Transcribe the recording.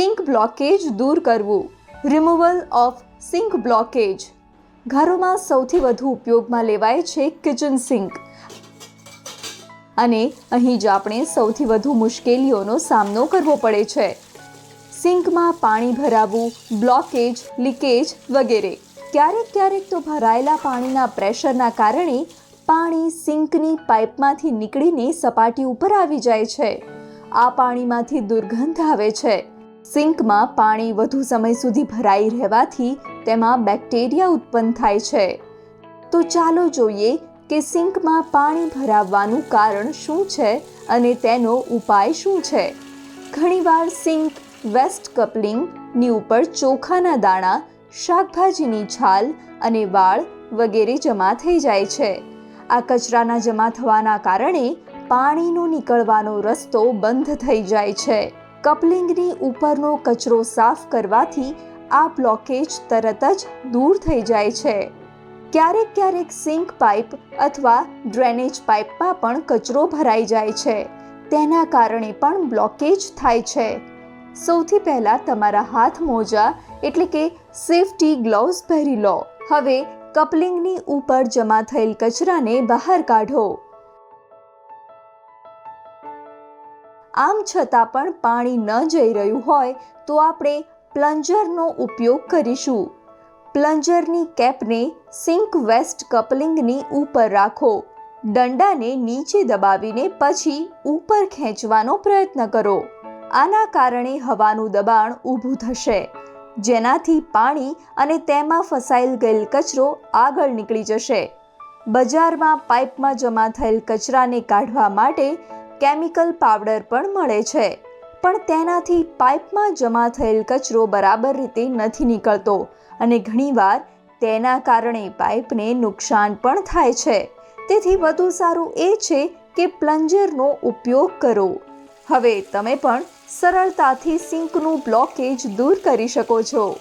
Sink blockage દૂર કરવું. Removal of sink blockage. ઘરોમાં સૌથી વધુ ઉપયોગમાં લેવાય છે કિચન સિંક. અને અહીં જ આપણે સૌથી વધુ મુશ્કેલીઓનો સામનો કરવો પડે છે. સિંકમાં પાણી ભરાવું, બ્લોકેજ, લીકેજ વગેરે. ક્યારેક ક્યારેક તો ભરાયેલા પાણીના પ્રેશરના કારણે પાણી સિંકની પાઇપમાંથી નીકળીને સપાટી ઉપર આવી જાય છે. આ પાણીમાંથી દુર્ગંધ આવે છે. સિંકમાં પાણી વધુ સમય સુધી ભરાઈ રહેવાથી તેમાં બેક્ટેરિયા ઉત્પન્ન થાય છે. તો ચાલો જોઈએ કે સિંકમાં પાણી ભરાવવાનું કારણ શું છે અને તેનો ઉપાય શું છે. ઘણીવાર સિંક, વેસ્ટ કપલિંગની ઉપર ચોખાના દાણા, શાકભાજીની છાલ અને વાળ વગેરે જમા થઈ જાય છે. આ કચરાના જમા થવાના કારણે પાણીનો નીકળવાનો રસ્તો બંધ થઈ જાય છે. કપલિંગની ઉપરનો કચરો સાફ કરવાથી આ બ્લોકેજ તરત જ દૂર થઈ જાય છે. ક્યારેક ક્યારેક સિંક પાઇપ અથવા ડ્રેનેજ પાઇપમાં પણ કચરો ભરાઈ જાય છે. તેના કારણે પણ બ્લોકેજ થાય છે. સૌથી પહેલાં તમારા હાથ મોજા, એટલે કે સેફટી ગ્લોવ્સ પહેરી લો. હવે કપલિંગની ઉપર જમા થયેલ કચરાને બહાર કાઢો. આમ છતાં પણ પાણી ન જઈ રહ્યું હોય તો આપણે પ્લન્જરનો ઉપયોગ કરીશું. પ્લન્જરની કેપને સિંક વેસ્ટ કપલિંગની ઉપર રાખો. દંડાને નીચે દબાવીને પછી ઉપર ખેંચવાનો પ્રયત્ન કરો. આના કારણે હવાનું દબાણ ઊભું થશે. જેનાથી પાણી અને તેમાં ફસાયેલ ગયેલ કચરો આગળ નીકળી જશે. બજારમાં પાઇપમાં જમા થયેલ કચરાને કાઢવા માટે કેમિકલ પાવડર પણ મળે છે. પણ તેનાથી પાઇપમાં જમા થયેલ કચરો બરાબર રીતે નથી નીકળતો અને ઘણીવાર તેના કારણે પાઇપને નુકસાન પણ થાય છે. તેથી વધુ સારું એ છે કે પ્લન્જરનો ઉપયોગ કરો. હવે તમે પણ સરળતાથી સિંકનું બ્લોકેજ દૂર કરી શકો છો.